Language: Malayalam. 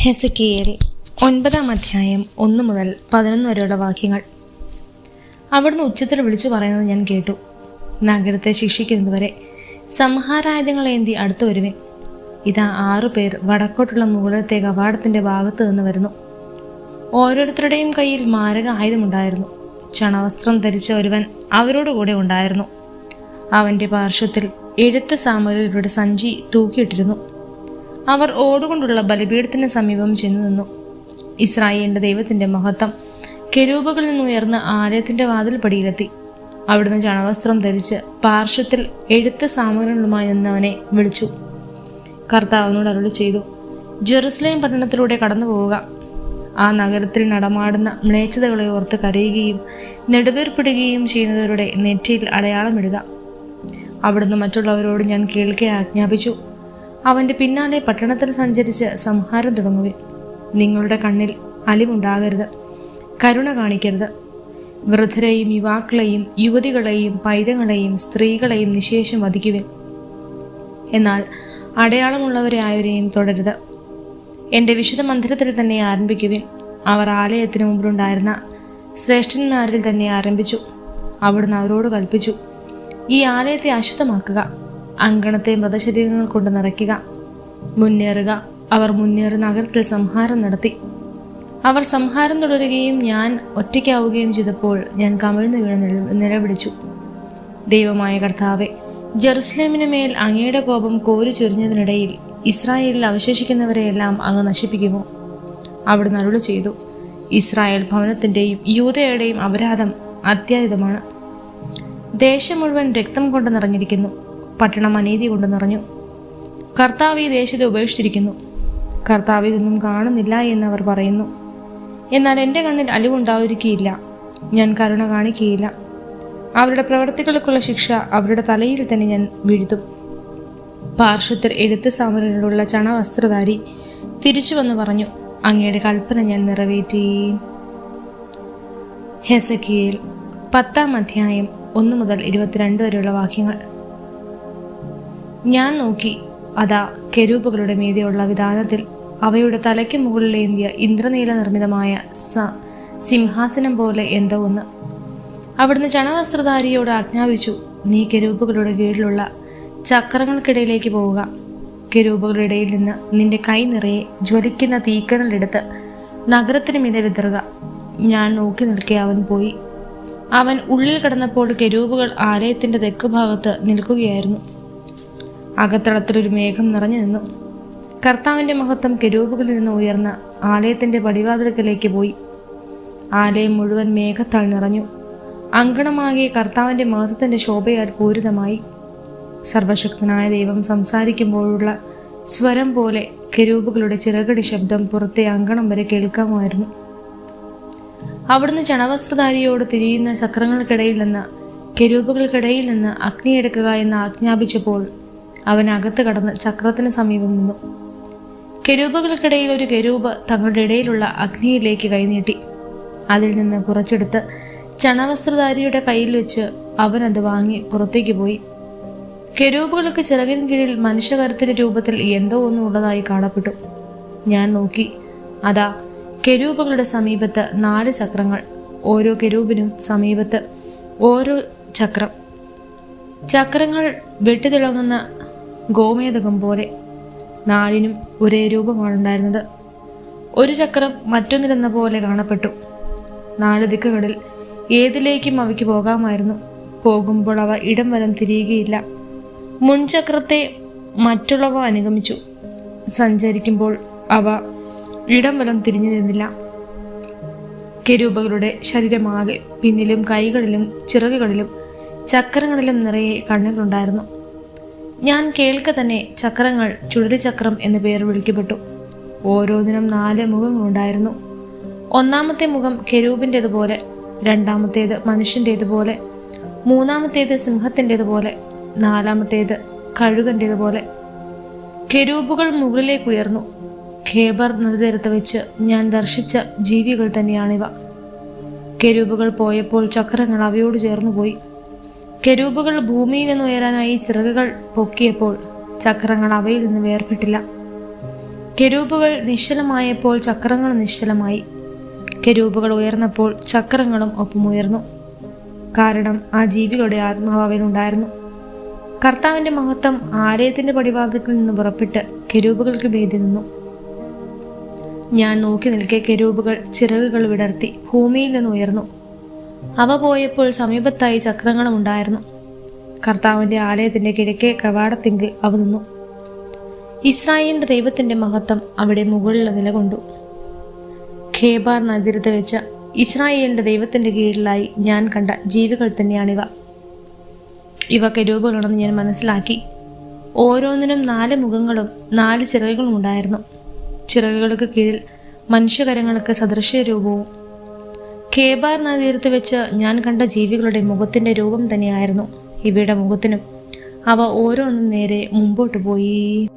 ഹെസക്കിയേൽ ഒൻപതാം അധ്യായം ഒന്ന് മുതൽ പതിനൊന്ന് വരെയുള്ള വാക്യങ്ങൾ. അവിടുന്ന് ഉച്ചത്തിൽ വിളിച്ചു പറയുന്നത് ഞാൻ കേട്ടു. നഗരത്തെ ശിക്ഷിക്കുന്നതുവരെ സംഹാരായുധങ്ങളേന്തി അടുത്തു വരുവേ ഇതാ ആറു പേർ വടക്കോട്ടുള്ള മുകളിലത്തെ കവാടത്തിന്റെ ഭാഗത്ത് നിന്ന് വരുന്നു. ഓരോരുത്തരുടെയും കയ്യിൽ മാരക ആയുധമുണ്ടായിരുന്നു. ചണവസ്ത്രം ധരിച്ച ഒരുവൻ അവരോടുകൂടെ ഉണ്ടായിരുന്നു. അവന്റെ പാർശ്വത്തിൽ എഴുത്ത് സാമഗ്രികളുടെ സഞ്ചി തൂക്കിയിട്ടിരുന്നു. അവർ ഓടുകൊണ്ടുള്ള ബലിപീഠത്തിന് സമീപം ചെന്നു നിന്നു. ഇസ്രായേലിന്റെ ദൈവത്തിന്റെ മഹത്വം. കെരൂപകളിൽ നിന്ന് ഉയർന്ന് ആലയത്തിന്റെ വാതിൽപ്പടിയിലെത്തി. അവിടുന്ന് ചണവസ്ത്രം ധരിച്ച് പാർശ്വത്തിൽ എഴുത്ത് സാമഗ്രികളുമായി നിന്നവനെ വിളിച്ചു. കർത്താവിനോട് അരുളി ചെയ്തു ജെറുസലേം പട്ടണത്തിലൂടെ കടന്നു പോവുക ആ നഗരത്തിൽ നടമാടുന്ന മ്ലേച്ഛതകളെ ഓർത്ത് കരയുകയും നെടുവേർപ്പെടുകയും ചെയ്യുന്നവരുടെ നെറ്റിയിൽ അടയാളമിടുക അവിടുന്ന് മറ്റുള്ളവരോട് ഞാൻ കേൾക്കെ ആജ്ഞാപിച്ചു. അവന്റെ പിന്നാലെ പട്ടണത്തിൽ സഞ്ചരിച്ച് സംഹാരം തുടങ്ങുവിൻ. നിങ്ങളുടെ കണ്ണിൽ അലിവുണ്ടാകരുത്. കരുണ കാണിക്കരുത്. വൃദ്ധരെയും യുവാക്കളെയും യുവതികളെയും പൈതങ്ങളെയും സ്ത്രീകളെയും നിശേഷം വധിക്കുവിൻ. എന്നാൽ അടയാളമുള്ളവരെ ആയവരെയും തുടരുത്. എന്റെ വിശുദ്ധ മന്ദിരത്തിൽ തന്നെ ആരംഭിക്കുവിൻ. അവർ ആലയത്തിന് മുമ്പിലുണ്ടായിരുന്ന ശ്രേഷ്ഠന്മാരിൽ തന്നെ ആരംഭിച്ചു. അവിടുന്ന് അവരോട് കൽപ്പിച്ചു. ഈ ആലയത്തെ അശുദ്ധമാക്കുക. അങ്കണത്തെ മൃതശരീരങ്ങൾ കൊണ്ട് നിറയ്ക്കുക. മുന്നേറുക. അവർ മുന്നേറി നഗരത്തിൽ സംഹാരം നടത്തി. അവർ സംഹാരം തുടരുകയും ഞാൻ ഒറ്റയ്ക്കാവുകയും ചെയ്തപ്പോൾ ഞാൻ കമിഴ്ന്നു വീണ് നില- നിലവിളിച്ചു ദൈവമായ കർത്താവെ ജെറുസലേമിന് മേൽ അങ്ങയുടെ കോപം കോരി ചൊരിഞ്ഞതിനിടയിൽ ഇസ്രായേലിൽ അവശേഷിക്കുന്നവരെയെല്ലാം അങ്ങ് നശിപ്പിക്കുമോ? അവിടുന്ന് അരുളി ചെയ്തു. ഇസ്രായേൽ ഭവനത്തിന്റെയും യൂതയുടെയും അപരാധം അത്യാഹിതമാണ്. ദേശം മുഴുവൻ രക്തം കൊണ്ട് നിറഞ്ഞിരിക്കുന്നു. പട്ടണം അനീതി കൊണ്ട് നിറഞ്ഞു. കർത്താവ് ഈ ദേശത്തെ ഉപേക്ഷിച്ചിരിക്കുന്നു. കർത്താവ് ഇതൊന്നും കാണുന്നില്ല എന്നവർ പറയുന്നു. എന്നാൽ എന്റെ കണ്ണിൽ അലിവുണ്ടായിരിക്കുകയില്ല ഞാൻ കരുണ കാണിക്കുകയില്ല അവരുടെ പ്രവർത്തികൾക്കുള്ള ശിക്ഷ അവരുടെ തലയിൽ തന്നെ ഞാൻ വീഴ്ത്തും. പാർശ്വത്തിൽ എഴുത്ത് സാമഗ്രികളുള്ള ചണവസ്ത്രധാരി തിരിച്ചു വന്ന് പറഞ്ഞു അങ്ങയുടെ കൽപ്പന ഞാൻ നിറവേറ്റി. ഹെസക്കിയേൽ പത്താം അധ്യായം ഒന്ന് മുതൽ ഇരുപത്തിരണ്ട് വരെയുള്ള വാക്യങ്ങൾ. ഞാൻ നോക്കി. അതാ കെരൂപ്പുകളുടെ മീതെയുള്ള വിധാനത്തിൽ അവയുടെ തലയ്ക്ക് മുകളിലേന്തിയ ഇന്ദ്രനീല നിർമ്മിതമായ സ- സിംഹാസനം പോലെ എന്തോ ഒന്ന്. അവിടുന്ന് ചണവസ്ത്രധാരിയോട് ആജ്ഞാപിച്ചു നീ കെരൂപ്പുകളുടെ കീഴിലുള്ള ചക്രങ്ങൾക്കിടയിലേക്ക് പോവുക. കെരൂപ്പുകളുടെ ഇടയിൽ നിന്ന് നിന്റെ കൈ നിറയെ ജ്വലിക്കുന്ന തീക്കനലെടുത്ത് നഗരത്തിന് മീതെ വിതറുക. ഞാൻ നോക്കി നിൽക്കെ അവൻ പോയി. അവൻ ഉള്ളിൽ കിടന്നപ്പോൾ കെരൂപ്പുകൾ ആലയത്തിന്റെ തെക്കുഭാഗത്ത് നിൽക്കുകയായിരുന്നു. അകത്തളത്തിലൊരു മേഘം നിറഞ്ഞു നിന്നു. കർത്താവിന്റെ മഹത്വം കെരൂപുകളിൽ നിന്ന് ഉയർന്ന ആലയത്തിന്റെ പടിവാതിൽക്കലേക്ക് പോയി. ആലയം മുഴുവൻ മേഘത്താൽ നിറഞ്ഞു. അങ്കണമാകെ കർത്താവിന്റെ മഹത്വത്തിന്റെ ശോഭയാൽ പൂരിതമായി. സർവശക്തനായ ദൈവം സംസാരിക്കുമ്പോഴുള്ള സ്വരം പോലെ കെരൂപുകളുടെ ചിറകടി ശബ്ദം പുറത്തെ അങ്കണം വരെ കേൾക്കാമായിരുന്നു. അവിടുന്ന് ചണവസ്ത്രധാരിയോട് തിരിയുന്ന ചക്രങ്ങൾക്കിടയിൽ നിന്ന് കെരൂപുകൾക്കിടയിൽ നിന്ന് അഗ്നിയെടുക്കുക എന്ന് ആജ്ഞാപിച്ചപ്പോൾ അവൻ അകത്ത് കടന്ന് ചക്രത്തിന് സമീപം നിന്നു. കെരൂപകൾക്കിടയിൽ ഒരു കെരൂപ തങ്ങളുടെ ഇടയിലുള്ള അഗ്നിയിലേക്ക് കൈനീട്ടി. അതിൽ നിന്ന് കുറച്ചെടുത്ത് ചണവസ്ത്രധാരിയുടെ കയ്യിൽ വെച്ച് അവൻ അത് വാങ്ങി പുറത്തേക്ക് പോയി. കെരൂപുകൾക്ക് ചിറകിന് കീഴിൽ മനുഷ്യകരത്തിന്റെ രൂപത്തിൽ എന്തോ ഒന്നും ഉള്ളതായി കാണപ്പെട്ടു. ഞാൻ നോക്കി. അതാ കെരൂപകളുടെ സമീപത്ത് നാല് ചക്രങ്ങൾ. ഓരോ കെരൂപിനും സമീപത്ത് ഓരോ ചക്രം. ചക്രങ്ങൾ വെട്ടിത്തിളങ്ങുന്ന ഗോമേതകം പോലെ നാലിനും ഒരേ രൂപമാണുണ്ടായിരുന്നത് ഒരു ചക്രം മറ്റൊന്നിലെന്ന പോലെ കാണപ്പെട്ടു. നാല് ദിക്കുകളിൽ ഏതിലേക്കും അവയ്ക്ക് പോകാമായിരുന്നു. പോകുമ്പോൾ അവ ഇടം വലം തിരിയുകയില്ല. മുൻചക്രത്തെ മറ്റുള്ളവ അനുഗമിച്ചു. സഞ്ചരിക്കുമ്പോൾ അവ ഇടം വലം തിരിഞ്ഞു നിന്നില്ല. കെരൂപകളുടെ ശരീരമാകെ പിന്നിലും കൈകളിലും ചിറകുകളിലും ചക്രങ്ങളിലും നിറയെ കണ്ണുകളുണ്ടായിരുന്നു. ഞാൻ കേൾക്കെ തന്നെ ചക്രങ്ങൾ ചുഴലിച്ചക്രം എന്ന പേര് വിളിക്കപ്പെട്ടു. ഓരോന്നിനും നാല് മുഖങ്ങളുണ്ടായിരുന്നു. ഒന്നാമത്തെ മുഖം കെരൂപിന്റേതുപോലെ രണ്ടാമത്തേത് മനുഷ്യന്റേതുപോലെ മൂന്നാമത്തേത് സിംഹത്തിന്റേതുപോലെ നാലാമത്തേത് കഴുകന്റേതുപോലെ. കെരൂപുകൾ മുകളിലേക്ക് ഉയർന്നു ഖേബർ നദീതീരത്ത് വെച്ച് ഞാൻ ദർശിച്ച ജീവികൾ തന്നെയാണിവ. കെരൂപുകൾ പോയപ്പോൾ ചക്രങ്ങൾ അവയോട് ചേർന്നു പോയി കെരൂബുകൾ ഭൂമിയിൽ നിന്ന് ഉയരാനായി ചിറകുകൾ പൊക്കിയപ്പോൾ ചക്രങ്ങൾ അവയിൽ നിന്ന് വേർപെട്ടില്ല. കെരൂപുകൾ നിശ്ചലമായപ്പോൾ ചക്രങ്ങൾ നിശ്ചലമായി. കെരൂപുകൾ ഉയർന്നപ്പോൾ ചക്രങ്ങളും ഒപ്പം ഉയർന്നു. കാരണം ആ ജീവികളുടെ ആത്മാവ് അവനുണ്ടായിരുന്നു കർത്താവിന്റെ മഹത്വം ആലയത്തിന്റെ പടിവാതിൽക്കിൽ നിന്ന് പുറപ്പെട്ട് കെരൂപുകൾക്ക് ഭേദി നിന്നു. ഞാൻ നോക്കി നിൽക്കെ കെരൂപുകൾ ചിറകുകൾ വിടർത്തി ഭൂമിയിൽ നിന്ന് ഉയർന്നു. അവ പോയപ്പോൾ സമീപത്തായി ചക്രങ്ങളും ഉണ്ടായിരുന്നു. കർത്താവിന്റെ ആലയത്തിന്റെ കിഴക്കേ കവാടത്തെങ്കിൽ അവ നിന്നു. ഇസ്രായേലിന്റെ ദൈവത്തിന്റെ മഹത്വം അവിടെ മുകളിൽ നിലകൊണ്ടു. ഖേബാർ നദിരത്ത് വെച്ച് ഇസ്രായേലിന്റെ ദൈവത്തിന്റെ കീഴിലായി ഞാൻ കണ്ട ജീവികൾ തന്നെയാണിവ. ഇവ കരൂപുകളാണെന്ന് ഞാൻ മനസ്സിലാക്കി. ഓരോന്നിനും നാല് മുഖങ്ങളും നാല് ചിറകുകളും ഉണ്ടായിരുന്നു. ചിറകുകൾക്ക് കീഴിൽ മനുഷ്യകരങ്ങൾക്ക് സദൃശ്യ രൂപവും ഖേബാർ നദീരത്ത് വെച്ച് ഞാൻ കണ്ട ജീവികളുടെ മുഖത്തിന്റെ രൂപം തന്നെയായിരുന്നു. ഇവയുടെ മുഖത്തിനും അവ ഓരോന്നും നേരെ മുമ്പോട്ട് പോയി.